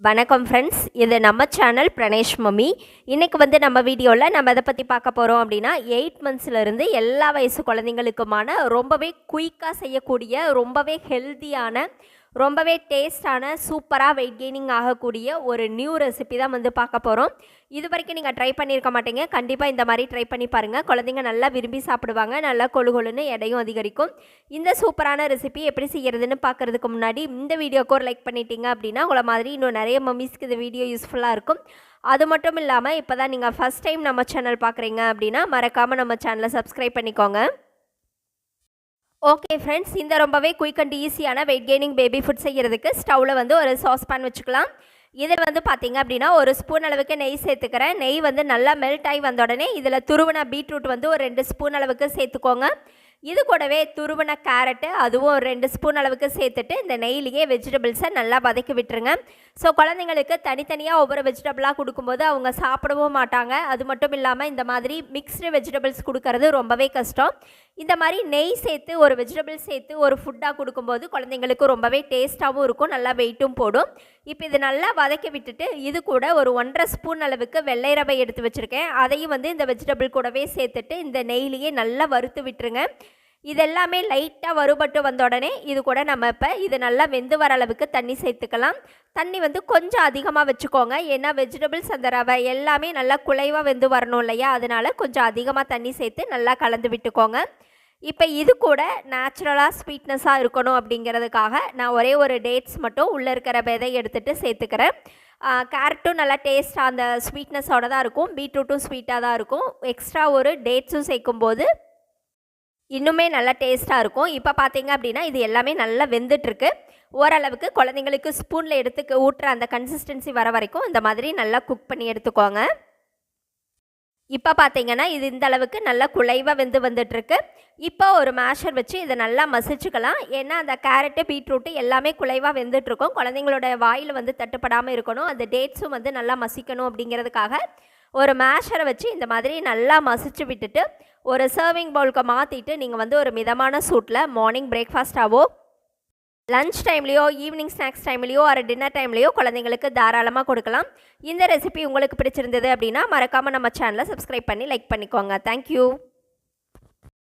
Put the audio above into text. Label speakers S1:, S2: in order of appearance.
S1: வணக்கம் ஃப்ரெண்ட்ஸ் இது நம்ம சேனல் பிரணேஷ் மம்மி. இன்றைக்கி வந்து நம்ம வீடியோவில் நம்ம எதை பற்றி பார்க்க போகிறோம் அப்படின்னா எயிட் மந்த்ஸ்லேருந்து எல்லா வயசு குழந்தைங்களுக்குமான ரொம்பவே குயிக்காக செய்யக்கூடிய ரொம்பவே ஹெல்த்தியான ரொம்பவே டேஸ்டான சூப்பராக வெயிட் கெய்னிங் ஆகக்கூடிய ஒரு நியூ ரெசிபி தான் வந்து பார்க்க போகிறோம் இது வரைக்கும் நீங்கள் ட்ரை பண்ணியிருக்க மாட்டீங்க. கண்டிப்பாக இந்த மாதிரி ட்ரை பண்ணி பாருங்கள் குழந்தைங்க நல்லா விரும்பி சாப்பிடுவாங்க. நல்லா கொழு கொழுன்னு எடையும் அதிகரிக்கும். இந்த சூப்பரான ரெசிபி எப்படி செய்கிறதுன்னு பார்க்குறதுக்கு முன்னாடி இந்த வீடியோக்கு ஒரு லைக் பண்ணிட்டீங்க அப்படின்னா உங்களை மாதிரி இன்னும் நிறைய மம்மிஸ்க்கு இந்த வீடியோ யூஸ்ஃபுல்லாக இருக்கும். அது மட்டும் இல்லாமல் இப்போ தான் நீங்கள் ஃபஸ்ட் டைம் நம்ம சேனல் பார்க்குறீங்க அப்படின்னா மறக்காமல் நம்ம சேனலை சப்ஸ்கிரைப் பண்ணிக்கோங்க. ஓகே ஃப்ரெண்ட்ஸ் இந்த ரொம்பவே குயிக் அண்ட் ஈஸியான வெயிட் கெய்னிங் பேபி ஃபுட் செய்கிறதுக்கு ஸ்டவ்வில் வந்து ஒரு சாஸ் பேன் வச்சுக்கலாம். இதில் வந்து பார்த்திங்க அப்படின்னா ஒரு ஸ்பூன் அளவுக்கு நெய் சேர்த்துக்கிறேன். நெய் வந்து நல்லா மெல்ட் ஆகி வந்த உடனே இதில் துருவின பீட்ரூட் வந்து ஒரு ரெண்டு ஸ்பூன் அளவுக்கு சேர்த்துக்கோங்க. இது கூடவே துருவின கேரட்டு அதுவும் ஒரு ரெண்டு ஸ்பூன் அளவுக்கு சேர்த்துட்டு இந்த நெய்லேயே வெஜிடபிள்ஸை நல்லா வதக்கி விட்டுருங்க. ஸோ குழந்தைங்களுக்கு தனித்தனியாக ஒவ்வொரு வெஜிடபிளாக கொடுக்கும்போது அவங்க சாப்பிடவும் மாட்டாங்க. அது மட்டும் இல்லாமல் இந்த மாதிரி மிக்ஸ்டு வெஜிடபிள்ஸ் கொடுக்கறது ரொம்பவே கஷ்டம். இந்த மாதிரி நெய் சேர்த்து ஒரு வெஜிடபிள் சேர்த்து ஒரு ஃபுட்டாக கொடுக்கும்போது குழந்தைங்களுக்கு ரொம்பவே டேஸ்ட்டாகவும் இருக்கும். நல்லா வெயிட்டும் போடும். இப்போ இது நல்லா வதக்கி விட்டுட்டு இது கூட ஒரு ஒன்றரை ஸ்பூன் அளவுக்கு வெள்ளை ரவை எடுத்து வச்சுருக்கேன். அதையும் வந்து இந்த வெஜிடபிள் கூடவே சேர்த்துட்டு இந்த நெய்லியே நல்லா வறுத்து விட்டுருங்க. இதெல்லாமே லைட்டாக வறுபட்டு வந்த உடனே இது கூட நம்ம இப்போ இது நல்லா வெந்து வர அளவுக்கு தண்ணி சேர்த்துக்கலாம். தண்ணி வந்து கொஞ்சம் அதிகமாக வச்சுக்கோங்க. ஏன்னா வெஜிடபிள்ஸ் அந்த ரவை எல்லாமே நல்லா குலைவாக வெந்து வரணும் இல்லையா? அதனால கொஞ்சம் அதிகமாக தண்ணி சேர்த்து நல்லா கலந்து விட்டுக்கோங்க. இப்போ இது கூட நேச்சுரலாக ஸ்வீட்னஸாக இருக்கணும் அப்படிங்கிறதுக்காக நான் ஒரே ஒரு டேட்ஸ் மட்டும் உள்ளே இருக்கிற விதை எடுத்துகிட்டு சேர்த்துக்கிறேன். கேரட்டும் நல்லா டேஸ்ட்டாக அந்த ஸ்வீட்னஸோட தான் இருக்கும். பீட்ரூட்டும் ஸ்வீட்டாக தான் இருக்கும். எக்ஸ்ட்ரா ஒரு டேட்ஸும் சேர்க்கும்போது இன்னுமே நல்லா டேஸ்ட்டாக இருக்கும். இப்போ பார்த்தீங்க அப்படின்னா இது எல்லாமே நல்லா வெந்துட்டுருக்கு. ஓரளவுக்கு குழந்தைங்களுக்கு ஸ்பூனில் எடுத்து ஊட்டுற அந்த கன்சிஸ்டன்சி வர வரைக்கும் இந்த மாதிரி நல்லா குக் பண்ணி எடுத்துக்கோங்க. இப்போ பார்த்தீங்கன்னா இது இந்த அளவுக்கு நல்லா குலைவாக வெந்து வந்துட்டுருக்கு. இப்போ ஒரு மேஷர் வச்சு இதை நல்லா மசிச்சுக்கலாம். ஏன்னா அந்த கேரட்டு பீட்ரூட்டு எல்லாமே குலைவாக வெந்துட்டுருக்கும். குழந்தைங்களோட வாயில் வந்து தட்டுப்படாமல் இருக்கணும். அந்த டேட்ஸும் வந்து நல்லா மசிக்கணும் அப்படிங்கிறதுக்காக ஒரு மேஷரை வச்சு இந்த மாதிரி நல்லா மசிச்சு விட்டுட்டு ஒரு சர்விங் பவுலுக்கு மாற்றிட்டு நீங்கள் வந்து ஒரு மிதமான சூட்டில் மார்னிங் பிரேக்ஃபாஸ்ட்டாகவோ லஞ்ச் டைம்லேயோ ஈவினிங் ஸ்நாக்ஸ் டைம்லேயோ ஒரு டின்னர் டைம்லேயோ குழந்தைங்களுக்கு தாராளமாக கொடுக்கலாம். இந்த ரெசிபி உங்களுக்கு பிடிச்சிருந்தது அப்படின்னா மறக்காமல் நம்ம சேனலை சப்ஸ்கிரைப் பண்ணி லைக் பண்ணிக்கோங்க. தேங்க்யூ